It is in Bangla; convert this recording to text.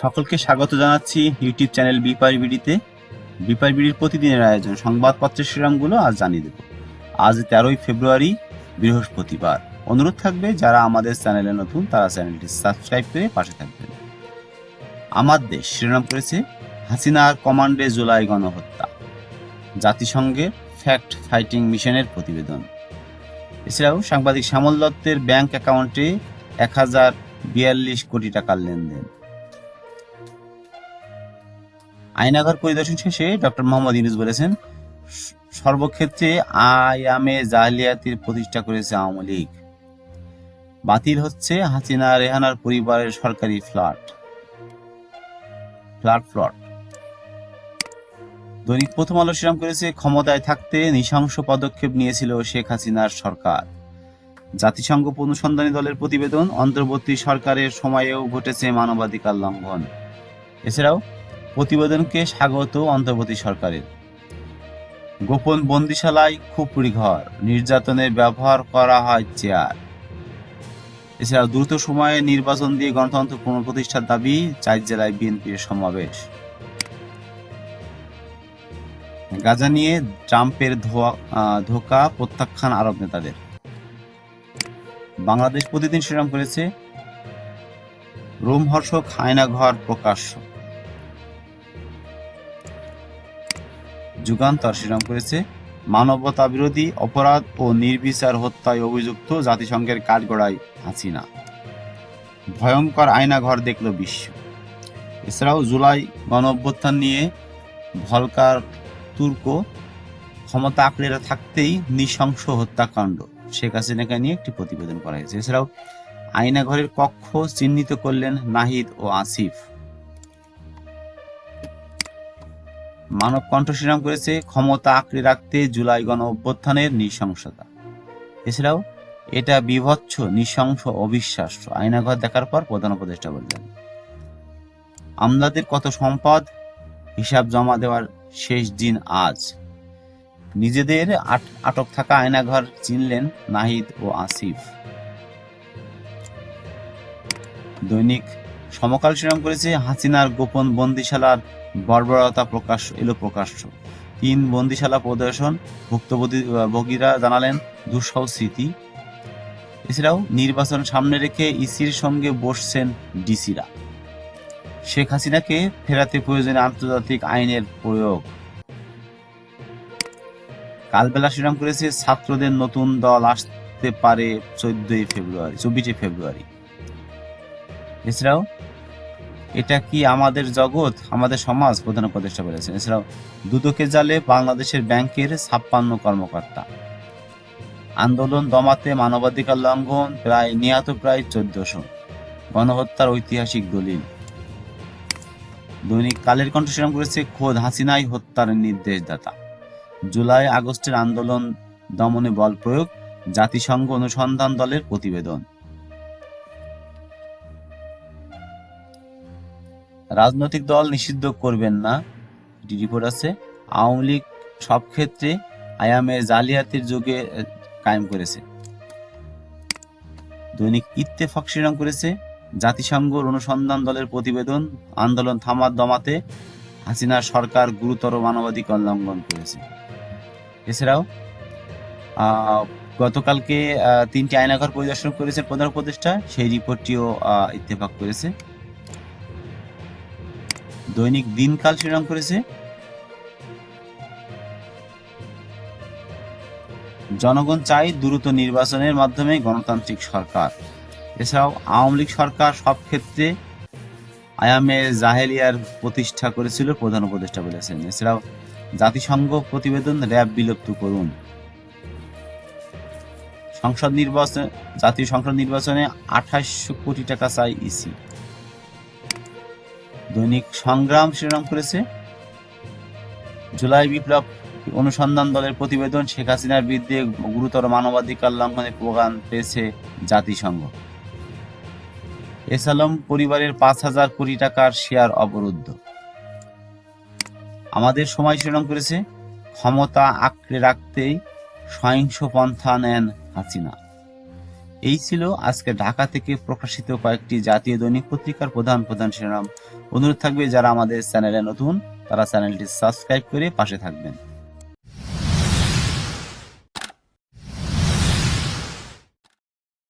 সকলকে স্বাগত জানাচ্ছি ইউটিউব চ্যানেল বিপার বিডিতে। বিপার বিডির প্রতিদিনের আয়োজন, সংবাদপত্রের শিরোনামগুলো আজ জানিয়ে দেব। আজ তেরোই ফেব্রুয়ারি, বৃহস্পতিবার। অনুরোধ থাকবে, যারা আমাদের চ্যানেলে নতুন, তারা চ্যানেলটি সাবস্ক্রাইব করে পাশে থাকবেন। আমার দেশ, শিরোনাম করেছে হাসিনার কমান্ডে জুলাই গণহত্যা। জাতিসংঘের ফ্যাক্ট ফাইটিং মিশনের প্রতিবেদন। এছাড়াও, সাংবাদিক শ্যামল দত্তের ব্যাংক অ্যাকাউন্টে এক হাজার বিয়াল্লিশ কোটি টাকার লেনদেন। আয়নাঘর পরিদর্শন শেষে ডক্টর মোহাম্মদ ইউনুস বলেছেন, সর্বক্ষেত্রে আয়ামে জাহিলিয়াতির প্রতিষ্ঠা করেছে আওয়ামী লীগ। বাতিল হচ্ছে হাসিনা রেহানার পরিবারের সরকারি ফ্ল্যাট। ফ্ল্যাট প্লট দৈনিক প্রথম আলো শিরাম করেছে, ক্ষমতায় থাকতে নৃশংস পদক্ষেপ নিয়েছিল শেখ হাসিনার সরকার। জাতিসংঘ অনুসন্ধানী দলের প্রতিবেদন, অন্তর্বর্তী সরকারের সময়েও ঘটেছে মানবাধিকার লঙ্ঘন। এছাড়াও প্রতিবেদনকে স্বাগত অন্তর্বর্তী সরকারের। গোপন বন্দিশালায় খুপড়ি ঘর নির্যাতনের ব্যবহার করা হয় চেয়ার। এছাড়াও দ্রুত সময়ে নির্বাচন দিয়ে গণতন্ত্র পুনঃপ্রতিষ্ঠার দাবি চার জেলায় বিএনপির সমাবেশ। গাজা নিয়ে ট্রাম্পের ধোকা প্রত্যাখ্যান আরব নেতাদের। বাংলাদেশ প্রতিদিন শিরোনাম করেছে, রোমহর্ষক হায়নাঘর প্রকাশ্য। যুগান্তর শিরোনাম করেছে। মানবতা বিরোধী অপরাধ ও নির্বিচার হত্যায় অভিযুক্ত জাতিসংঘের কাঠগড়ায় হাসিনা। ভয়ঙ্কর আয়নাঘর দেখল বিশ্ব। এছাড়াও জুলাই গণ অভ্যুত্থান নিয়ে ভলকার তুর্ক ক্ষমতা আঁকড়ে থাকতেই নৃশংস হত্যাকাণ্ড শেখ হাসিনাকে নিয়ে একটি প্রতিবেদন করা হয়েছে। এছাড়াও আয়নাঘরের কক্ষ চিহ্নিত করলেন নাহিদ ও আসিফ। মানব কণ্ঠ শিরাম করেছে ক্ষমতা আঁকড়ে রাখতে জুলাই গণ অভ্যুত্থানের নৃশংসতা। এছাড়াও, এটা বিভৎস, নৃশংস, অবিশ্বাস্য আয়নাঘর দেখার পর প্রধান উপদেষ্টা বললেন, আমলাদের কত সম্পদ, হিসাব জমা দেওয়ার শেষ দিন আজ। নিজেদের আট- আটক থাকা আয়নাঘর চিনলেন নাহিদ ও আসিফ। দৈনিক সমকাল শিরাম করেছে হাসিনার গোপন বন্দিশালার বর্বরতা প্রকাশ, এলো প্রকাশ্য। তিন বন্দিশালা প্রদর্শন ভুক্তভোগীরা জানালেন দুঃসহ স্মৃতি। এছাড়াও নির্বাচন সামনে রেখে ইসির সঙ্গে বসছেন ডিসিরা। শেখ হাসিনাকে ফেরাতে প্রয়োজনে আন্তর্জাতিক আইনের প্রয়োগ। কালবেলা শিরাম করেছে, ছাত্রদের নতুন দল আসতে পারে চোদ্দই ফেব্রুয়ারি, চব্বিশে ফেব্রুয়ারি। এছাড়াও এটা কি আমাদের জগৎ, আমাদের সমাজ প্রধান উপদেষ্টা বলেছেন। এছাড়াও, দুদকের জালে বাংলাদেশের ব্যাংকের ছাপ্পান্ন কর্মকর্তা। আন্দোলন দমাতে মানবাধিকার লঙ্ঘন প্রায় নিহত প্রায় চোদ্দশো। গণহত্যার ঐতিহাসিক দলিল। দৈনিক কালের কণ্ঠ শিরাম করেছে, খোদ হাসিনাই হত্যার নির্দেশদাতা। জুলাই আগস্টের আন্দোলন দমনে বল প্রয়োগ, জাতিসংঘ অনুসন্ধান দলের প্রতিবেদন। রাজনৈতিক দল নিষিদ্ধ করবেন না এটি রিপোর্ট আছে। আওয়ামী লীগ সব ক্ষেত্রে আয়ামে জালিয়াতির যুগে কায়েম করেছে। দৈনিক ইত্তেফাক শিরোনাম করেছে, জাতিসংঘর অনুসন্ধান দলের প্রতিবেদন, আন্দোলন থামার দমাতে হাসিনার সরকার গুরুতর মানবাধিকার লঙ্ঘন করেছে। এছাড়াও গতকালকে তিনটি আয়নাঘর পরিদর্শন করেছেন প্রধান উপদেষ্টা, সেই রিপোর্টটিও ইত্তেফাক করেছে। দৈনিক দিনকাল শিরোনাম করেছে। জনগণ চাই দ্রুত নির্বাচনের মাধ্যমে গণতান্ত্রিক সরকার। এছাড়াও আওয়ামী লীগ সরকার সব ক্ষেত্রে আয়ামে জাহেলিয়ার প্রতিষ্ঠা করেছিল, প্রধান উপদেষ্টা বলেছেন। এছাড়াও জাতিসংঘ প্রতিবেদন র্যাব বিলুপ্ত করুন। সংসদ নির্বাচন জাতীয় সংসদ নির্বাচনে আঠাশশো কোটি টাকা চাই ইসি। দৈনিক সংগ্রাম শিরোনাম করেছে। জুলাই বিপ্লব অনুসন্ধান দলের প্রতিবেদন, শেখ হাসিনার বিরুদ্ধে গুরুতর মানবাধিকার লঙ্ঘনের প্রমাণ পেয়েছে জাতিসংঘ। এসালম পরিবারের পাঁচ হাজার কোটি টাকার শেয়ার অবরুদ্ধ। আমাদের সময় শিরোনাম করেছে, ক্ষমতা আঁকড়ে রাখতেই সহিংস পন্থা নেন হাসিনা। এই ছিল আজকে ঢাকা থেকে প্রকাশিত কয়েকটি জাতীয় দৈনিক পত্রিকার প্রধান প্রধান শিরোনাম। অনুরোধ থাকবে যারা আমাদের চ্যানেলে নতুন তারা চ্যানেলটি সাবস্ক্রাইব করে পাশে থাকবেন।